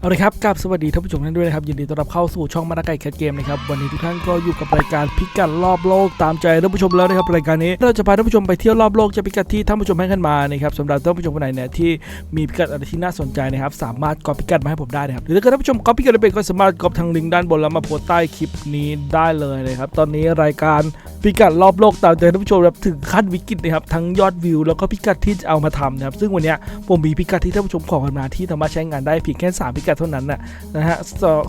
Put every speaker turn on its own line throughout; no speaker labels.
เอาละครับกับสวัสดีท่านผู้ชมท่านด้วยนะครับ ยินดีต้อนรับเข้าสู่ช่องมานาไก่แคทเกมนะครับ วันนี้ทุกท่านก็อยู่กับรายการพิกัดรอบโลกตามใจท่านผู้ชมแล้วนะครับรายการนี้เราจะพาท่านผู้ชมไปเที่ยวรอบโลกจะพิกัดที่ท่านผู้ชมให้กันมานะครับสำหรับท่านผู้ชมคนไหนเนี่ยที่มีพิกัดอะไรที่น่าสนใจนะครับสามารถกรอพิกัดมาให้ผมได้นะครับหรือถ้าเกิดท่านผู้ชมกอปพิกัดไม่เป็นก็สามารถกอปทางลิงก์ด้านบนแล้วมาโพสต์ใต้คลิปนี้ได้เลยนะครับตอนนี้รายการ พิกัดรอบโลกตามใจท่านผู้ชมแบบถึงขั้นวิกฤตนะครับทั้งยอดวิวแล้วก็พิกัดที่จะเอามาทำนะครับซึ่งวันนี้ผมมีพิกัดที่ท่านผู้ชมขอกันมาที่สามารถใช้งานได้เพียงแค่ 3 พิกัดเท่านั้นนะนะฮะ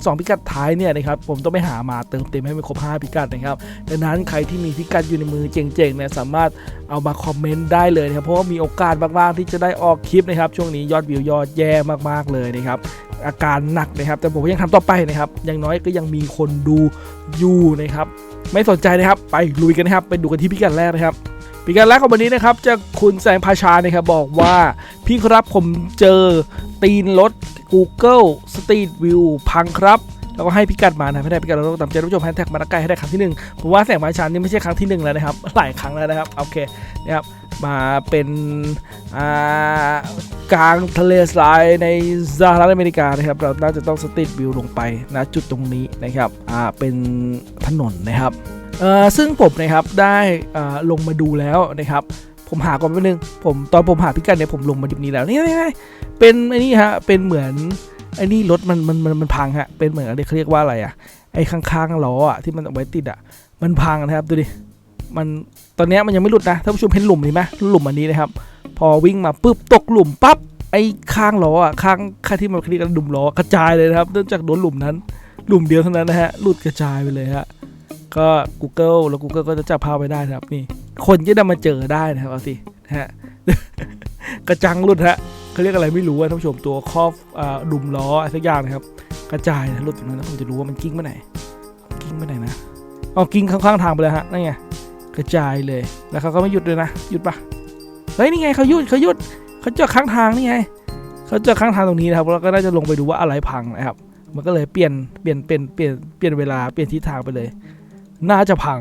สองพิกัดท้ายเนี่ยนะครับผมต้องไปหามาเติมเต็มให้มันครบ 5 พิกัดนะครับดังนั้นใครที่มีพิกัดอยู่ในมือเจ๋งๆเนี่ยสามารถเอามาคอมเมนต์ได้เลยนะครับเพราะว่ามีโอกาสมากๆที่จะได้ออกคลิปนะครับช่วงนี้ยอดวิวยอดแย่มากๆเลยนะครับอาการหนักนะครับแต่ผมก็ยังทำต่อไปนะครับอย่างน้อยก็ยังมีคนดูอยู่นะครับ ไม่สนใจนะครับ ไปลุยกันนะครับ ไปดูกันที่พิกัดแรกนะครับพิกัดแรกของวันนี้นะครับจะคุณแสงพาชานะครับบอกว่าพี่ครับผมเจอตีนรถ Google Street View พังครับ แล้วก็ให้พิกัดมานะไม่ได้พิกัดเราต้งตามใจท่านผู้ชมแฮชแท็กมาตะไกลให้ได้ครั้งที่หนึ่งผมว่าแสงพาชานนี่ไม่ใช่ครั้งที่หนึ่งแล้วนะครับ หลายครั้งแล้วนะครับ โอเคนะครับมาเป็นอ่ากลางทะเลทรายในสหรัฐอเมริกานะครับ เราน่าจะต้องสตรีทวิวลงไปนะจุดตรงนี้นะครับอ่าเป็นถนนนะครับเออซึ่งผมนะครับได้อ่าลงมาดูแล้วนะครับผมหาก่อนแป๊บนึงผมตอนผมหาพิกัดเนี่ยผมลงมาดิบนี้แล้วนี่นี่นี่เป็นไอ้นี่ฮะเป็นเหมือน ไอ้นี่รถมันมันมันมันพังฮะ เป็นเหมือนอะไรเขาเรียกว่าอะไรอะ ไอ้ข้างๆล้ออะที่มันเอาไว้ติดอะ มันพังนะครับดูดิ มันตอนนี้มันยังไม่หลุดนะท่านผู้ชมเห็นหลุมนี้ไหมหลุมอันนี้นะครับ พอวิ่งมาปุ๊บตกหลุมปั๊บไอ้ข้างล้ออะข้างข้างที่มันเรียกกันหลุมล้อกระจายเลยนะครับ เนื่องจากโดนหลุมนั้น หลุมเดียวเท่านั้นนะฮะหลุดกระจายไปเลยฮะก็ Google แล้ว Google ก็จะจับภาพไว้ได้นะครับนี่ คนจะได้มาเจอได้นะครับเอาสินะฮะกระจังหลุดฮะ เขาเรียกอะไรไม่รู้ว่าท่านผู้ชมตัวครอบอดุมล้อสักอย่างนะครับ กระจายนะหลุดตรงนั้นแล้วผมจะรู้ว่ามันกิ้งไปไหนกิ้งไปไหนนะเอากิ้งข้างๆทางไปเลยฮะนั่นไงกระจายเลยแล้วเขาก็ไม่หยุดเลยนะหยุดปะเฮ้ยนี่ไงเขาหยุดเขาหยุดเขาจอดข้างทางนี่ไงเขาจอดข้างทางตรงนี้นะครับแล้วก็น่าจะลงไปดูว่าอะไรพังนะครับ มันก็เลยเปลี่ยนเปลี่ยนเป็นเปลี่ยนเปลี่ยนเวลาเปลี่ยนทิศทางไปเลย น่าจะพัง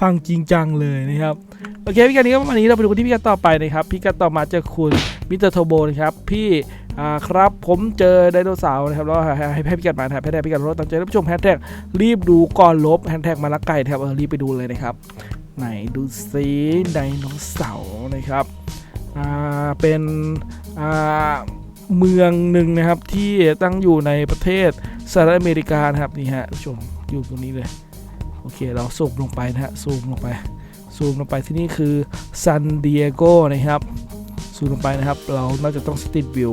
พังจริงจังเลยนะครับ โอเคพี่กัดนี้ก็ประมาณนี้เราไปดูกันที่พี่กัดต่อไปนะครับพี่กัดต่อมาจอคุณ มิสเตอร์โทโบนะครับพี่อ่าครับผมเจอไดโนเสาร์นะครับแล้วให้ให้พี่กัดมาครับให้ได้พี่กัดรถตามใจท่านผู้ชมแฮชแท็กรีบดูก่อนลบแฮชแท็กมาละไก่ครับเออรีบไปดูเลยนะครับ ไหนดูซิไดโนเสาร์นะครับอ่าเป็นอ่าเมืองหนึ่งนะครับที่ตั้งอยู่ในประเทศสหรัฐอเมริกานะครับนี่ฮะผู้ชมอยู่ตรงนี้เลยโอเคเราซูมลงไปนะฮะซูมลงไปซูมลงไปที่นี่คือซันดิเอโกนะครับ ซูมลงไปนะครับ เราน่าจะต้องสติดวิว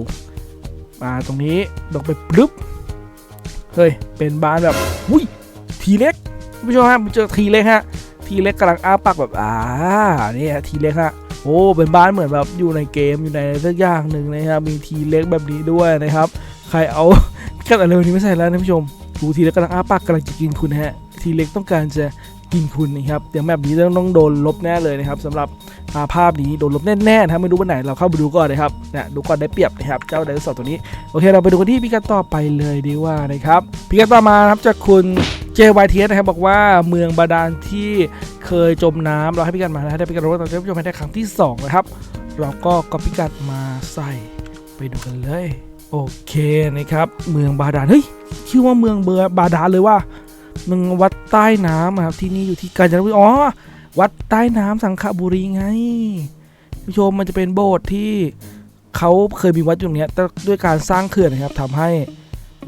มาตรงนี้ลงไปปึ๊บเฮ้ย เป็นบ้านแบบอุ้ยทีเล็กคุณผู้ชมฮะผมเจอทีเล็กฮะทีเล็กกำลังอ้าปากแบบอ่านี่ฮะทีเล็กฮะโอ้เป็นบ้านเหมือนแบบอยู่ในเกมอยู่ในอะไรสักอย่างหนึ่งนะครับมีทีเล็กแบบนี้ด้วยนะครับ ใครเอากันอะไรวันนี้ไม่ใส่แล้วนะผู้ชมดูทีเล็กกำลังอ้าปากกำลังจะกินคุณฮะทีเล็กต้องการจะ กินคุณนะครับเดี๋ยวแบบนี้ต้องต้องโดนลบแน่เลยนะครับสำหรับอาภาพนี้โดนลบแน่ๆนะครับไม่รู้วันไหนเราเข้าไปดูก่อนนะครับเนี่ยดูก่อนได้เปรียบนะครับเจ้าไดโนเสาร์ตัวนี้โอเคเราไปดูกันที่พิกัดต่อไปเลยดีกว่านะครับพิกัดต่อมาครับจากคุณเจวายเทียนะครับบอกว่าเมืองบาดาลที่เคยจมน้ำเราให้พิกัดมาให้ได้พิกัดรถตอนนี้ผู้ชมให้ได้ครั้งที่สองนะครับ เราก็ก็พิกัดมาใส่ไปดูกันเลย โอเคนะครับ เมืองบาดาลเฮ้ยชื่อว่าเมืองเบอร์บาดาลเลยว่า เมืองวัดใต้น้ำครับที่นี่อยู่ที่กาญจนบุรีอ๋อวัดใต้น้ำสังขบุรีไงผู้ชมมันจะเป็นโบสถ์ที่เขาเคยมีวัดอยู่ตรงนี้ด้วยการสร้างเขื่อนนะครับทำให้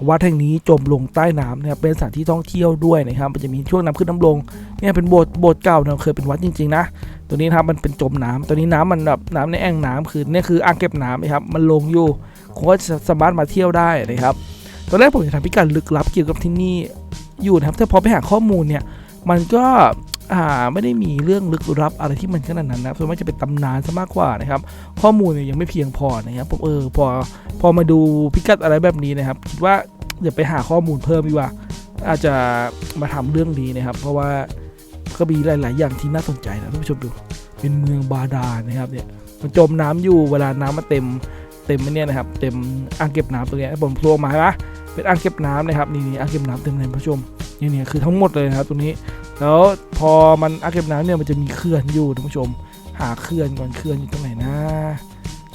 วัดแห่งนี้จมลงใต้น้ำนะครับเป็นสถานที่ท่องเที่ยวด้วยนะครับมันจะมีช่วงน้ำขึ้นน้ำลงเนี่ยเป็นโบสถ์โบสถ์เก่านะเคยเป็นวัดจริง ๆ นะ ตัวนี้นะครับมันเป็นจมน้ำตัวนี้น้ำมันแบบน้ำในแอ่งน้ำคือเนี่ยคืออ่างเก็บน้ำนะครับมันลงอยู่คงก็จะสามารถมาเที่ยวได้นะครับตอนแรกผมจะทำพิกัดลึกลับเกี่ยวกับที่นี่ อยู่นะครับแต่พอไปหาข้อมูลเนี่ยมันก็อ่าไม่ได้มีเรื่องลึกลับอะไรที่มันขนาดนั้นนะส่วนมากจะเป็นตำนานซะมากกว่านะครับ ข้อมูลเนี่ยยังไม่เพียงพอนะครับผมเออพอพอมาดูพิกัดอะไรแบบนี้นะครับ คิดว่าเดี๋ยวไปหาข้อมูลเพิ่มดีกว่า อาจจะมาทำเรื่องนี้นะครับ เพราะว่าก็มีหลาย ๆ อย่างที่น่าสนใจนะท่านผู้ชมดูเป็นเมืองบาดาลนะครับเนี่ยมันจมน้ำอยู่เวลาน้ำมาเต็มเต็มไอ้เนี่ยนะครับ เต็มอ่างเก็บน้ำตรงนี้ผมโผล่มาปะ เป็นอ่างเก็บน้ำนะครับนี่นี่อ่างเก็บน้ำเต็มเลยคุณผู้ชมนี่นี่คือทั้งหมดเลยนะครับตรงนี้ แล้วพอมันอ่างเก็บน้ำเนี่ยมันจะมีเขื่อนอยู่ท่านผู้ชม หาเขื่อนก่อนเขื่อนอยู่ตรงไหนนะ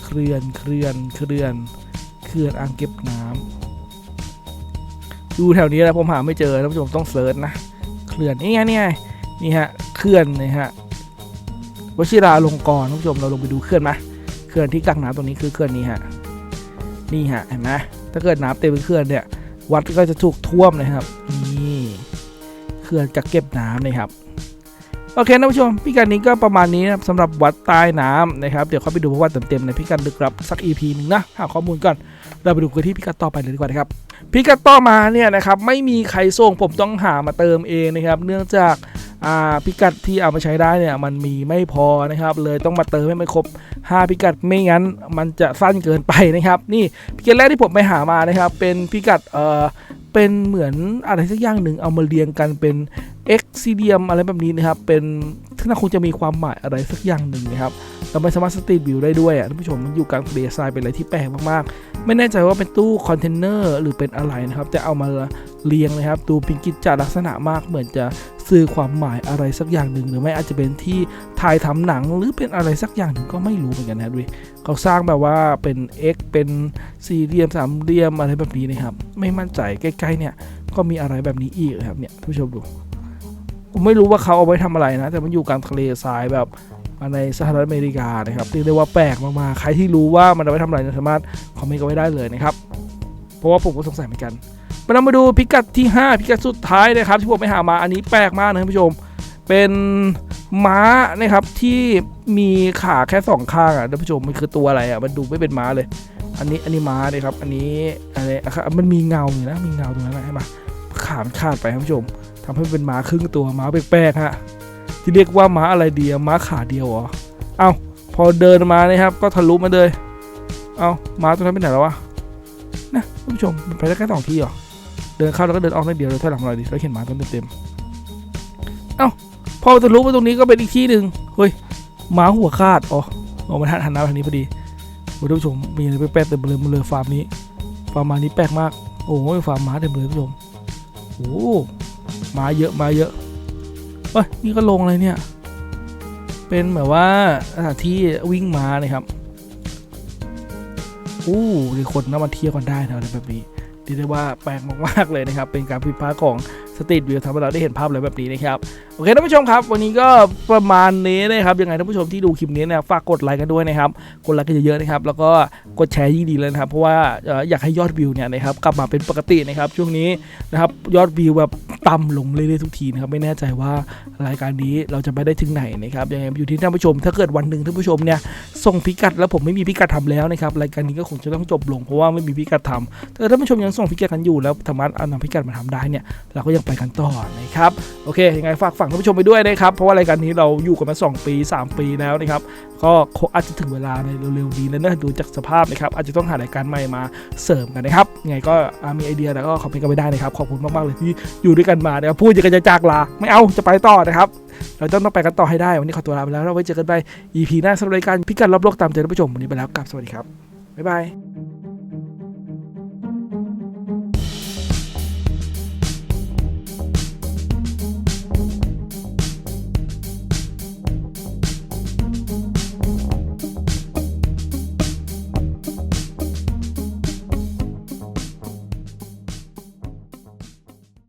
เขื่อนเขื่อนเขื่อนเขื่อนอ่างเก็บน้ำดูแถวนี้แล้วผมหาไม่เจอท่านผู้ชมต้องเซิร์ชนะเขื่อนนี่ไงนี่ไงนี่ฮะเขื่อนนี่ฮะวชิราลงกรท่านผู้ชมเราลงไปดูเขื่อนไหมเขื่อนที่กักน้ำตรงนี้คือเขื่อนนี้ฮะนี่ฮะเห็นไหม ถ้าเกิดน้ำเต็มเขื่อนเนี่ยวัดก็จะถูกท่วมนะครับนี่เขื่อนกักเก็บน้ำนะครับโอเคท่านผู้ชมพิกัดนี้ก็ประมาณนี้นะครับสำหรับวัดใต้น้ำนะครับเดี๋ยวเข้าไปดูปราะวัติเต็มๆในพิกัดลึกลับสัก EP หนึ่งนะหาข้อมูลก่อนเราไปดูกันที่พิกัดต่อไปเลยดีกว่านะครับพิกัดต่อมาเนี่ยนะครับไม่มีใครส่งผมต้องหามาเติมเองนะครับ เนื่องจาก อ่าพิกัดที่เอามาใช้ได้เนี่ยมันมีไม่พอนะครับ เลยต้องมาเติมให้มันครบ 5 พิกัดไม่งั้นมันจะสั้นเกินไปนะครับ นี่พิกัดแรกที่ผมไปหามานะครับ เป็นพิกัดเอ่อเป็นเหมือนอะไรสักอย่างหนึ่งเอามาเรียงกันเป็นเอ็กซิเดียมอะไรแบบนี้นะครับ เป็นที่น่าคงจะมีความหมายอะไรสักอย่างหนึ่งนะครับ เราไม่สามารถสตรีทวิวได้ด้วยอะท่านผู้ชมมันอยู่กลางทะเลทรายเป็นอะไรที่แปลกมากๆ ไม่แน่ใจว่าเป็นตู้คอนเทนเนอร์หรือเป็นอะไรนะครับ แต่เอามาเรียงนะครับดูเป็นกิจจลักษณะมากเหมือนจะสื่อความหมายอะไรสักอย่างหนึ่งหรือไม่อาจจะเป็นที่ถ่ายทำหนังหรือเป็นอะไรสักอย่างหนึ่งก็ไม่รู้เหมือนกันนะดูดิเขาสร้างแบบว่าเป็น x เป็นสี่เหลี่ยมสามเหลี่ยมอะไรแบบนี้นะครับ ไม่มั่นใจใกล้ๆเนี่ยก็มีอะไรแบบนี้อีกครับเนี่ยท่านผู้ชมดูผมไม่รู้ว่าเขาเอาไว้ทำอะไรนะ แต่มันอยู่กลางทะเลทรายแบบ ในสหรัฐอเมริกานะครับเรียกได้ว่าแปลกมากๆใครที่รู้ว่ามันเอาไว้ทำอะไรนะสามารถคอมเมนต์กันไว้ได้เลยนะครับเพราะว่าผมก็สงสัยเหมือนกันมาเรามาดูพิกัดที่ 5 พิกัดสุดท้ายนะครับที่ผมไปหามาอันนี้แปลกมากนะท่านผู้ชม เป็นม้านะครับที่มีขาแค่สองข้างอะท่านผู้ชมมันคือตัวอะไรอะมันดูไม่เป็นม้าเลย อันนี้อันนี้ม้าเลยครับ อันนี้อะไรอะมันมีเงาอยู่นะมีเงาตรงนั้นนะใช่ไหมขามันขาดไปท่านผู้ชมทำให้เป็นม้าครึ่งตัวม้าแปลกๆฮะ ที่เรียกว่าม้าอะไรเดียวม้าขาเดียวเหรอเอาพอเดินมานะครับ ก็ทะลุมาเลย เอาม้าตัวนั้นไปไหนแล้ววะนะท่านผู้ชมมันไปได้แค่สองที่เหรอเดินเข้าแล้วก็เดินออกนิดเดียวเลยถอยหลังหน่อยดิแล้วเห็นม้าตัวเต็มๆเอาพอทะลุมาตรงนี้ก็เป็นอีกที่หนึ่งเฮ้ยม้าหัวขาดอ๋อออกมาทันหันหน้าทางนี้พอดีท่านผู้ชมมีอะไรแปลกๆเต็มเลยมาเลยฟาร์มนี้ฟาร์มมานี้แปลกมากโอ้ยฟาร์มม้าเต็มเลยท่านผู้ชมโอ้มาเยอะมาเยอะ เฮ้ยนี่ก็ลงเลยเนี่ย เป็นแบบว่าสถานที่วิ่งม้านะครับอู้มีคนน่ามาเที่ยวกันได้นะอะไรแบบนี้เรียกได้ว่าแปลกมากๆเลยนะครับ เป็นการพิพากของ ตรีทวิวทำให้เราได้เห็นภาพอะไรแบบนี้นะครับ โอเคท่านผู้ชมครับ วันนี้ก็ประมาณนี้นะครับ ยังไงท่านผู้ชมที่ดูคลิปนี้เนี่ยฝากกดไลค์กันด้วยนะครับ กดไลค์กันเยอะๆนะครับ แล้วก็กดแชร์ยิ่งดีเลยนะครับ เพราะว่าอยากให้ยอดวิวเนี่ยนะครับกลับมาเป็นปกตินะครับ ช่วงนี้นะครับยอดวิวแบบต่ำลงเรื่อยๆทุกทีนะครับ ไม่แน่ใจว่ารายการนี้เราจะไปได้ถึงไหนนะครับ ยังไงอยู่ที่ท่านผู้ชม ถ้าเกิดวันหนึ่งท่านผู้ชมเนี่ยส่งพิกัดแล้วผมไม่มีพิกัดทำแล้วนะครับ รายการนี้ก็คงจะต้องจบลงเพราะว่าไม่มีพิกัดทำแต่ถ้าท่านผู้ชมยังส่งพิกัดกันอยู่แล้วสามารถเอานำพิกัดมาทำได้เนี่ยเราก็ยังไปกันต่อนะครับโอเคยังไงฝากฝั่งท่านผู้ชมไปด้วยนะครับเพราะว่ารายการนี้เราอยู่กันมา 2 ปี 3 ปีแล้วนะครับก็อาจจะถึงเวลาในเร็วๆนี้แล้วนะดูจากสภาพนะครับอาจจะต้องหารายการใหม่มาเสริมกันนะครับยังไงก็มีไอเดียแล้วก็คอมเมนต์กันไปได้นะครับขอบคุณมากๆเลยที่อยู่ด้วยกันมานะครับพูดจะกันจะจากลาไม่เอาจะไปต่อนะครับเราต้องต้องไปกันต่อให้ได้วันนี้ขอตัวลาไปแล้วเราไว้เจอกันไป EP หน้าสำหรับรายการพิกัดรอบโลกตามใจท่านผู้ชมวันนี้ไปแล้วกลับสวัสดีครับบ๊ายบาย